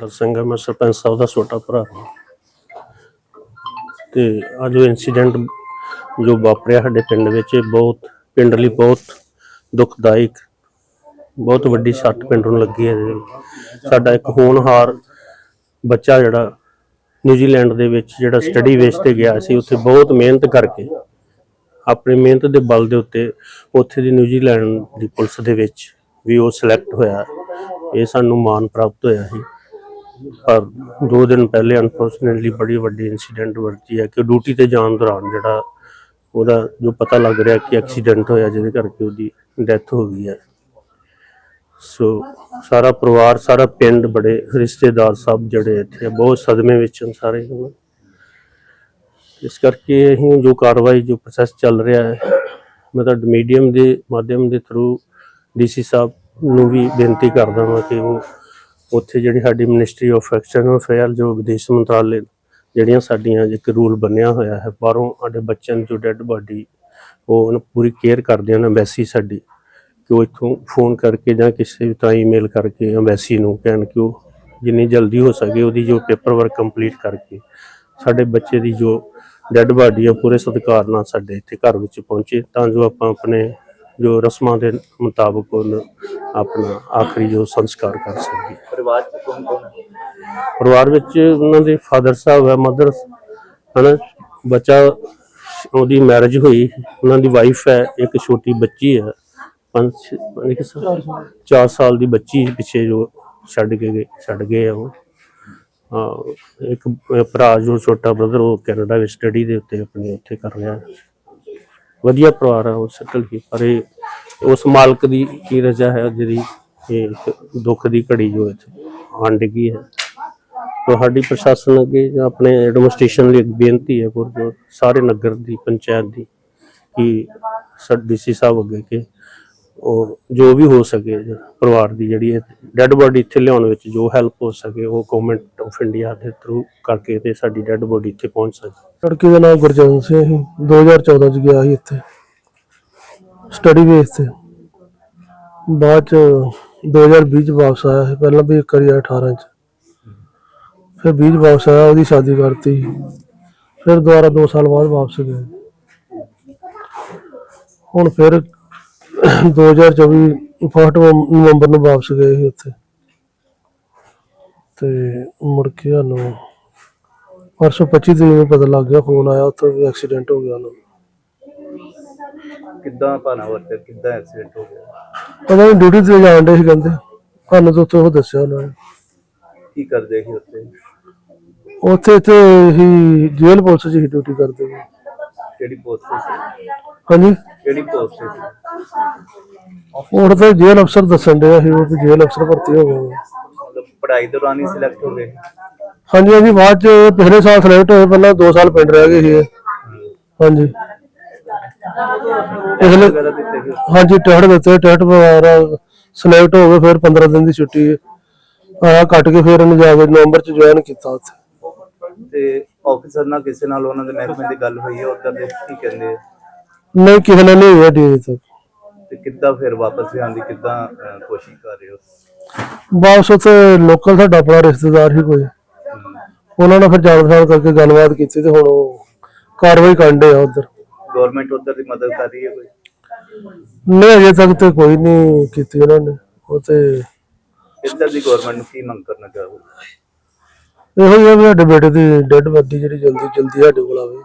ਸਿੰਘ ਮੈਂ ਸਰਪੰਚ ਸਾਹਿਬ ਦਾ ਛੋਟਾ ਭਰਾ ਹਾਂ। ਤੇ ਅੱਜ ਉਹ ਇਨਸੀਡੈਂਟ ਜੋ ਵਾਪਰਿਆ ਸਾਡੇ ਪਿੰਡ ਵਿੱਚ, ਇਹ ਬਹੁਤ, ਪਿੰਡ ਲਈ ਬਹੁਤ ਦੁਖਦਾਇਕ, ਬਹੁਤ ਵੱਡੀ ਸੱਟ ਪਿੰਡ ਨੂੰ ਲੱਗੀ ਹੈ। ਸਾਡਾ ਇੱਕ ਹੋਣਹਾਰ ਬੱਚਾ ਜਿਹੜਾ ਨਿਊਜ਼ੀਲੈਂਡ ਦੇ ਵਿੱਚ ਜਿਹੜਾ ਸਟੱਡੀ ਬੇਸ ਤੇ ਗਿਆ ਸੀ, ਉੱਥੇ ਬਹੁਤ ਮਿਹਨਤ ਕਰਕੇ, ਆਪਣੀ ਮਿਹਨਤ ਦੇ ਬਲ ਦੇ ਉੱਤੇ ਉੱਥੇ ਦੀ ਨਿਊਜ਼ੀਲੈਂਡ ਦੀ ਪੁਲਿਸ ਦੇ ਵਿੱਚ ਵੀ ਉਹ ਸਿਲੈਕਟ ਹੋਇਆ। ਇਹ ਸਾਨੂੰ ਮਾਣ ਪ੍ਰਾਪਤ ਹੋਇਆ ਸੀ। ਪਰ ਦੋ ਦਿਨ ਪਹਿਲੇ ਅਨਫੋਰਚੂਨੇਟਲੀ ਬੜੀ ਵੱਡੀ ਇਨਸੀਡੈਂਟ ਵਰਤੀ ਹੈ ਕਿ ਡਿਊਟੀ ਤੇ ਜਾਣ ਦੌਰਾਨ ਜਿਹੜਾ ਉਹਦਾ ਜੋ ਪਤਾ ਲੱਗ ਰਿਹਾ ਕਿ ਐਕਸੀਡੈਂਟ ਹੋਇਆ ਜਿਹਦੇ ਕਰਕੇ ਉਹਦੀ ਡੈਥ ਹੋ ਗਈ ਹੈ। ਸੋ ਸਾਰਾ ਪਰਿਵਾਰ, ਸਾਰਾ ਪਿੰਡ ਬੜੇ ਰਿਸ਼ਤੇਦਾਰ ਸਭ ਜਿਹੜੇ ਇੱਥੇ ਬਹੁਤ ਸਦਮੇ ਵਿੱਚ ਹਨ ਸਾਰੇ ਇਸ ਕਰਕੇ ਅਸੀਂ ਜੋ ਕਾਰਵਾਈ, ਜੋ ਪ੍ਰੋਸੈਸ ਚੱਲ ਰਿਹਾ ਹੈ, ਮੈਂ ਤਾਂ ਮੀਡੀਅਮ ਦੇ ਮਾਧਿਅਮ ਦੇ ਥਰੂ ਡੀਸੀ ਸਾਹਿਬ ਨੂੰ ਵੀ ਬੇਨਤੀ ਕਰਦਾ ਹਾਂ ਕਿ ਉਹ ਉੱਥੇ ਜਿਹੜੀ ਸਾਡੀ ਮਿਨਿਸਟਰੀ ਆਫ ਐਕਸਟਰਨਲ ਅਫੇਅਰ ਜੋ ਵਿਦੇਸ਼ ਮੰਤਰਾਲੇ ਜਿਹੜੀਆਂ ਸਾਡੀਆਂ ਇੱਕ ਰੂਲ ਬਣਿਆ ਹੋਇਆ ਹੈ, ਬਾਹਰੋਂ ਸਾਡੇ ਬੱਚਿਆਂ ਦੀ ਜੋ ਡੈੱਡ ਬਾਡੀ ਉਹ ਉਹਨੂੰ ਪੂਰੀ ਕੇਅਰ ਕਰਦੇ ਹਨ ਐਮਬੈਸੀ ਸਾਡੀ, ਕਿ ਉਹ ਇੱਥੋਂ ਫੋਨ ਕਰਕੇ ਜਾਂ ਕਿਸੇ ਵੀ ਤਰ੍ਹਾਂ ਈਮੇਲ ਕਰਕੇ ਐਮਬੈਸੀ ਨੂੰ ਕਹਿਣ ਕਿ ਉਹ ਜਿੰਨੀ ਜਲਦੀ ਹੋ ਸਕੇ ਉਹਦੀ ਜੋ ਪੇਪਰ ਵਰਕ ਕੰਪਲੀਟ ਕਰਕੇ ਸਾਡੇ ਬੱਚੇ ਦੀ ਜੋ ਡੈੱਡ ਬਾਡੀ ਆ, ਪੂਰੇ ਸਤਿਕਾਰ ਨਾਲ ਸਾਡੇ ਇੱਥੇ ਘਰ ਵਿੱਚ ਪਹੁੰਚੇ, ਤਾਂ ਜੋ ਆਪਾਂ ਆਪਣੇ ਜੋ ਰਸਮਾਂ ਦੇ ਮੁਤਾਬਕ ਉਹਨੂੰ ਆਪਣਾ ਆਖਰੀ ਜੋ ਸੰਸਕਾਰ ਕਰ ਸਕੀਏ ਪਰਿਵਾਰ ਚ ਕੌਣ ਕੌਣ ਹੈ? ਪਰਿਵਾਰ ਵਿੱਚ ਉਹਨਾਂ ਦੇ ਫਾਦਰ ਸਾਹਿਬ ਹੈ ਮਦਰ ਹਨਾ ਬੱਚਾ ਉਹਦੀ ਮੈਰਿਜ ਹੋਈ ਉਹਨਾਂ ਦੀ ਵਾਈਫ ਹੈ ਇੱਕ ਛੋਟੀ ਬੱਚੀ ਹੈ ਪੰਜ ਪੰਜ ਕਿ ਸਾਲ 4 ਸਾਲ। ਦੀ ਬੱਚੀ ਪਿੱਛੇ ਜੋ ਛੱਡ ਕੇ ਗਏ ਛੱਡ ਗਏ ਉਹ। ਇੱਕ ਭਰਾ ਜੋ ਛੋਟਾ ਬ੍ਰਦਰ ਉਹ ਕੈਨੇਡਾ ਵਿੱਚ ਸਟੱਡੀ ਦੇ ਉੱਤੇ ਆਪਣੀ ਉੱਥੇ ਕਰ ਰਿਹਾ। ਹੈ ਵਧੀਆ ਪਰਿਵਾਰ ਹੈ, ਉਹ ਸੈਟਲ ਹੀ ਪਰ ਇਹ ਉਸ ਮਾਲਕ ਦੀ ਕੀ ਰਜਾ ਹੈ, ਜਿਹੜੀ ਇਹ ਦੁੱਖ ਦੀ ਘੜੀ ਜੋ ਇੱਥੇ ਆਣ ਡਿੱਗੀ ਹੈ। ਤੁਹਾਡੀ ਪ੍ਰਸ਼ਾਸਨ ਅੱਗੇ ਜਾਂ ਆਪਣੇ ਐਡਮਿਨਿਸਟ੍ਰੇਸ਼ਨ ਲਈ ਇੱਕ ਬੇਨਤੀ ਹੈ, ਗੁਰਦੁਆਰਾ, ਸਾਰੇ ਨਗਰ ਦੀ, ਪੰਚਾਇਤ ਦੀ, ਕਿ ਸਰ ਡੀਸੀ ਸਾਹਿਬ ਅੱਗੇ ਕਿ ਉਹ ਜੋ ਵੀ ਹੋ ਸਕੇ ਪਰਿਵਾਰ ਦੀ ਜਿਹੜੀ ਡੈੱਡ ਬੋਡੀ ਇੱਥੇ ਲਿਆਉਣ ਵਿੱਚ ਜੋ ਹੈਲਪ ਹੋ ਸਕੇ ਉਹ ਗਵਰਨਮੈਂਟ ਆਫ ਇੰਡੀਆ ਦੇ ਥਰੂ ਕਰਕੇ ਤੇ ਸਾਡੀ ਡੈੱਡ ਬੋਡੀ ਇੱਥੇ ਪਹੁੰਚ ਸਕੇ। ਲੜਕੇ ਦਾ ਨਾਮ ਗੁਰਜਨ ਸਿੰਘ ਸੀ। 2014 ਚ ਗਿਆ ਸੀ ਇੱਥੇ। ਸਟੱਡੀ ਬੇਸ ਤੇ। ਬਾਅਦ ਚ 2020 ਚ ਵਾਪਸ ਆਇਆ ਸੀ। ਪਹਿਲਾਂ ਵੀ ਇੱਕ ਵਾਰੀ ਆਇਆ 18 ਚ। ਫਿਰ 20 ਚ ਵਾਪਸ ਆਇਆ, ਉਹਦੀ ਸ਼ਾਦੀ ਕਰਤੀ। ਫਿਰ ਦੁਬਾਰਾ 2 ਸਾਲ ਬਾਅਦ ਵਾਪਸ ਗਿਆ। ਹੁਣ ਫਿਰ 2024 ਫਸਟ ਨਵੰਬਰ ਨੂੰ ਵਾਪਸ ਗਏ ਸੀ ਉੱਥੇ। ਤੇ ਮੁੜ ਕੇ ਸਾਨੂੰ ਪਰਸੋਂ 25 ਤਰੀਕ ਨੂੰ ਪਤਾ ਲੱਗ ਗਿਆ ਫੋਨ ਆਇਆ ਉੱਥੇ ਵੀ ਐਕਸੀਡੈਂਟ ਹੋ ਗਿਆ ਉਹਨੂੰ ਕਿੱਦਾਂ ਭਾਣਾ ਵਰਤਿਆ ਕਿੱਦਾਂ ਐਕਸੀਡੈਂਟ ਹੋ ਗਿਆ? ਪਤਾ ਨਹੀਂ ਡਿਊਟੀ ਤੇ ਜਾਣ ਦੇ ਸੀ ਕਹਿੰਦੇ। ਸਾਨੂੰ ਤਾਂ ਉੱਥੇ ਉਹ ਦੱਸਿਆ ਉਹਨਾਂ ਨੇ। ਕੀ ਕਰਦੇ ਸੀ ਉੱਥੇ? ਉੱਥੇ ਤੇ ਹੀ ਜੇਲ੍ਹ ਪੁਲਿਸ 'ਚ ਹੀ ਡਿਊਟੀ ਕਰਦੇ ਸੀ। ਕਿਹੜੀ ਪੋਸਟ ਤੇ ਸੀ? ਹਾਂਜੀ? ਕਿਹੜੀ ਪੋਸਟ ਤੇ ਸੀ ਹੁਣ ਤਾਂ ਜੇਲ੍ਹ ਅਫਸਰ ਦੱਸਣ ਡਿਆ ਸੀ ਉਹ ਵੀ ਜੇਲ੍ਹ ਅਫਸਰ ਭਰਤੀ ਹੋ ਗਏ ਨੇ। ਮਤਲਬ ਪੜ੍ਹਾਈ ਦੌਰਾਨ ਹੀ ਸਿਲੈਕਟ ਹੋ ਗਏ ਹਾਂਜੀ ਹਾਂਜੀ ਬਾਅਦ 'ਚ ਪਿਛਲੇ ਸਾਲ ਸਿਲੈਕਟ ਹੋਏ ਪਹਿਲਾਂ 2 ਸਾਲ ਪਿੰਡ ਰਹਿ ਗਏ ਸੀ। ਹਾਂਜੀ ਪਿਛਲੇ ਵਗੈਰਾ ਦਿੱਤੇ ਸੀ ਹਾਂਜੀ ਟਿਕਟ ਦਿੱਤੇ ਟਿਕਟ ਵਗੈਰਾ ਸਿਲੈਕਟ ਹੋ ਗਏ ਫਿਰ 15 ਦਿਨ ਦੀ ਛੁੱਟੀ ਆਇਆ ਕੱਟ ਕੇ ਫਿਰ ਇਹਨੂੰ ਜਾ ਕੇ ਨਵੰਬਰ 'ਚ ਜੁਆਇਨ ਕੀਤਾ ਉੱਥੇ ਤੇ ਆਫੀਸਰ ਨਾਲ ਕਿਸੇ ਨਾਲ ਉਹਨਾਂ ਦੇ ਮਹਿਕਮੇ ਦੀ ਗੱਲ ਹੋਈ ਹੈ ਉਦੋਂ ਦੇ ਕੀ ਕਹਿੰਦੇ ਆ? ਨਹੀਂ ਕਿਸੇ ਨਾਲ ਨਹੀਂ ਹੋਇਆ ਡੀ ਤੱਕ। ਤੇ ਕਿੱਦਾਂ ਫਿਰ ਵਾਪਸ ਆਉਣ ਦੀ ਕਿੱਦਾਂ ਅਹ, ਕੋਸ਼ਿਸ਼ ਕਰ ਰਹੇ ਹੋ? ਵਾਪਸ ਉੱਥੇ ਲੋਕਲ ਸਾਡਾ ਆਪਣਾ ਰਿਸ਼ਤੇਦਾਰ ਹੀ ਕੋਈ। ਉਹਨਾਂ ਨਾਲ ਫਿਰ ਜਾਣ ਪਛਾਣ ਕਰਕੇ ਗੱਲਬਾਤ ਕੀਤੀ ਤੇ ਹੁਣ ਉਹ ਕਾਰਵਾਈ ਕਰਨ ਦੇ ਆ ਉਧਰ। ਗਵਰਨਮੈਂਟ ਉਧਰ ਦੀ ਮਦਦ ਕਰ ਰਹੀ ਹੈ ਕੋਈ? ਨਹੀਂ ਅਜੇ ਤੱਕ ਤੇ ਕੋਈ ਨਹੀਂ ਕੀਤੀ ਉਹਨਾਂ ਨੇ। ਉਹ ਤੇ ਇੱਧਰ ਦੀ ਗਵਰਨਮੈਂਟ ਨੂੰ ਕੀ ਮੰਗ ਕਰਨਾ ਚਾਹੋਗੇ? ਇਹੋ ਹੀ ਆ ਵੀ ਸਾਡੇ ਬੇਟੇ ਦੀ ਡੈੱਡ ਬਾਡੀ ਜਿਹੜੀ ਜਲਦੀ ਜਲਦੀ ਸਾਡੇ ਕੋਲ ਆਵੇ।